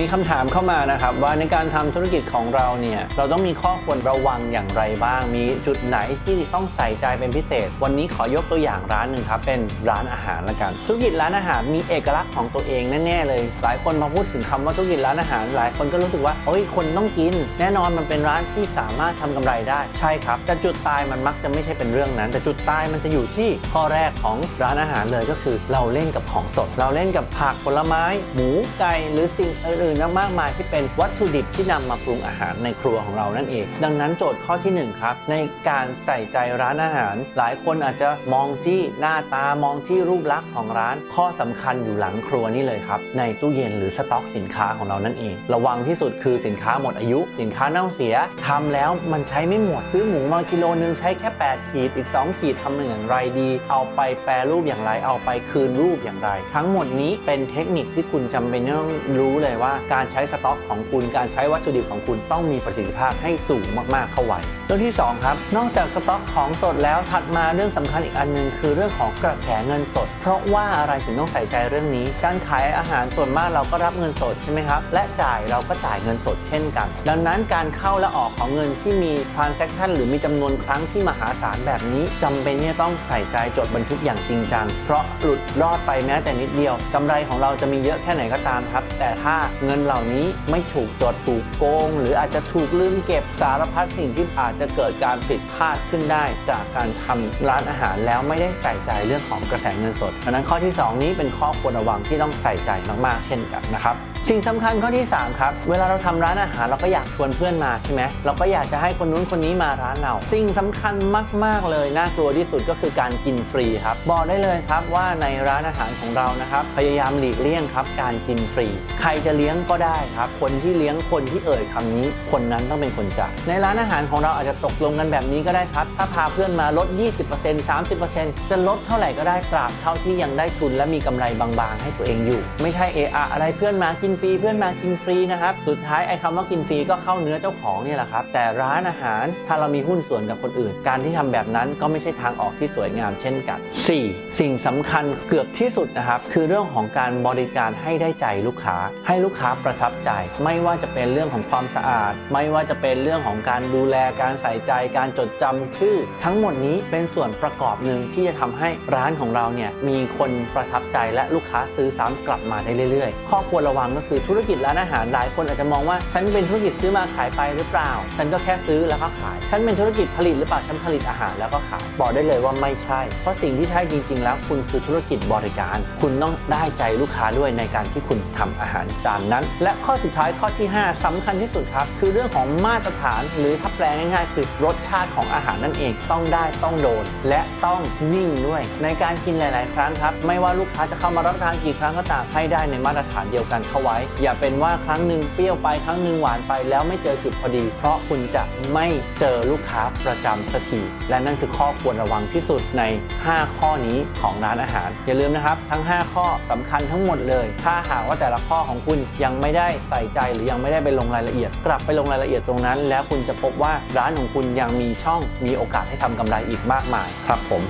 มีคำถามเข้ามานะครับว่าในการทำธุรกิจของเราเนี่ยเราต้องมีข้อควรระวังอย่างไรบ้าง มีจุดไหนที่ต้องใส่ใจเป็นพิเศษ วันนี้ขอยกตัวอย่างร้านหนึ่งครับเป็นร้านอาหารละกัน ธุรกิจร้านอาหารมีเอกลักษณ์ของตัวเองแน่ๆเลยหลายคนมาพูดถึงคำว่าธุรกิจร้านอาหาร หลายคนก็รู้สึกว่าโอ้ยคนต้องกิน แน่นอนมันเป็นร้านที่สามารถทำกำไรได้ใช่ครับแต่จุดตายมันมักจะไม่ใช่เป็นเรื่องนั้น แต่จุดตายมันจะอยู่ที่ข้อแรกของร้านอาหารเลยก็คือ เราเล่นกับของสด เราเล่นกับผักผลไม้ หมูไก่หรือสิ่งอื่นๆมากมายที่เป็นวัตถุดิบที่นำมาปรุงอาหารในครัวของเรานั่นเอง ดังนั้นโจทย์ข้อที่หนึ่งครับในการใส่ใจร้านอาหาร หลายคนอาจจะมองที่หน้าตามองที่รูปลักษณ์ของร้าน ข้อสำคัญอยู่หลังครัวนี่เลยครับในตู้เย็นหรือสต็อกสินค้าของเรานั่นเอง ระวังที่สุดคือสินค้าหมดอายุ สินค้าเน่าเสียทำแล้วมันใช้ไม่หมดซื้อหมูมากิโลนึงใช้แค่ 8 ขีดอีก 2 ขีดทำอย่างไรดี เอาไปแปรรูปอย่างไรเอาไปคืนรูปอย่างไร ทั้งหมดนี้เป็นเทคนิคที่คุณจำเป็นต้องรู้เลยว่าการใช้สต็อกของคุณการใช้วัตถุดิบของคุณต้องมีประสิทธิภาพให้สูงมากๆเข้าไว้เรื่องที่สองครับ นอกจากสต็อกของสดแล้วถัดมาเรื่องสำคัญอีกอันหนึงคือเรื่องของกระแสเงินสด เพราะว่าอะไรถึงต้องใส่ใจเรื่องนี้ การขายอาหารส่วนมากเราก็รับเงินสดใช่ไหมครับและจ่ายเราก็จ่ายเงินสดเช่นกัน ดังนั้นการเข้าและออกของเงินที่มี transaction หรือมีจำนวนครั้งที่มหาศาลแบบนี้จำเป็นที่ต้องใส่ใจจดบันทึกอย่างจริงจังเพราะหลุดรอดไปแม้แต่นิดเดียวกำไรของเราจะมีเยอะแค่ไหนก็ตามครับ แต่ถ้าเงินเหล่านี้ไม่ถูกจดถูกโกง หรืออาจจะถูกลืมเก็บสารพัดสิ่งที่อาจจะเกิดการผิดพลาดขึ้นได้ จากการทำร้านอาหารแล้วไม่ได้ใส่ใจเรื่องของกระแสเงินสดดังนั้นข้อที่ 2 นี้เป็นข้อควรระวังที่ต้องใส่ใจมากๆ เช่นกันนะครับสิ่งสำคัญข้อที่ 3 ครับ เวลาเราทำร้านอาหารเราก็อยากชวนเพื่อนมาใช่ไหมเราก็อยากจะให้คนนู้นคนนี้มาร้านเรา สิ่งสำคัญมาก ๆ เลย น่ากลัวที่สุดก็คือการกินฟรีครับ บอกได้เลยครับว่าในร้านอาหารของเรานะครับ พยายามหลีกเลี่ยงครับ การกินฟรี ใครจะเลี้ยงก็ได้ครับ คนที่เลี้ยงคนที่เอ่ยคำนี้ คนนั้นต้องเป็นคนจ่ายในร้านอาหารของเราอาจจะตกลงกันแบบนี้ก็ได้ครับ ถ้าพาเพื่อนมาลด 20% 30%จะลดเท่าไหร่ก็ได้ตราบเท่าที่ยังได้ทุนและมีกำไรบางๆ ให้ตัวเองอยู่ ไม่ใช่เอะอะอะไรเพื่อนมากินนฟรีเพื่อนมากินฟรีนะครับ สุดท้ายไอ้คำว่ากินฟรีก็เข้าเนื้อเจ้าของนี่แหละครับ แต่ร้านอาหารถ้าเรามีหุ้นส่วนกับคนอื่น การที่ทำแบบนั้นก็ไม่ใช่ทางออกที่สวยงามเช่นกัน 4. สิ่งสำคัญเกือบที่สุดนะครับ คือเรื่องของการบริการให้ได้ใจลูกค้า ให้ลูกค้าประทับใจ ไม่ว่าจะเป็นเรื่องของความสะอาด ไม่ว่าจะเป็นเรื่องของการดูแลการใส่ใจ การจดจำชื่อ ทั้งหมดนี้เป็นส่วนประกอบหนึ่งที่จะทำให้ร้านของเราเนี่ยมีคนประทับใจและลูกค้าซื้อซ้ำกลับมาได้เรื่อยๆ ข้อควรระวังก็คือธุรกิจร้านอาหารหลายคนอาจจะมองว่าฉันเป็นธุรกิจซื้อมาขายไปหรือเปล่า ฉันก็แค่ซื้อแล้วก็ขาย ฉันเป็นธุรกิจผลิตหรือเปล่าฉันผลิตอาหารแล้วก็ขายบอกได้เลยว่าไม่ใช่ เพราะสิ่งที่ใช่จริง ๆ แล้วคุณคือธุรกิจบริการ คุณต้องได้ใจลูกค้าด้วยในการที่คุณทำอาหารจานนั้น และข้อสุดท้ายข้อที่ 5สำคัญที่สุดครับ คือเรื่องของมาตรฐาน หรือถ้าแปลง่ายๆ คือรสชาติของอาหารนั่นเองต้องได้ต้องโดน และต้องนิ่งด้วย ในการกินหลาย ๆ ครั้งครับ ไม่ว่าลูกค้าจะเข้ามารับประทานกี่ครั้งก็ตามให้ได้ในมาตรฐานเดียวกันเข้าไว้อย่าเป็นว่าครั้งหนึ่งเปรี้ยวไปครั้งหนึ่งหวานไปแล้วไม่เจอจุดพอดี เพราะคุณจะไม่เจอลูกค้าประจำสักทีและนั่นคือข้อควรระวังที่สุดใน 5 ข้อนี้ของร้านอาหาร อย่าลืมนะครับ ทั้ง 5 ข้อสำคัญทั้งหมดเลย ถ้าหากว่าแต่ละข้อของคุณยังไม่ได้ใส่ใจหรือยังไม่ได้ไปลงรายละเอียด กลับไปลงรายละเอียดตรงนั้น แล้วคุณจะพบว่าร้านของคุณยังมีช่องมีโอกาสให้ทำกำไรอีกมากมายครับผม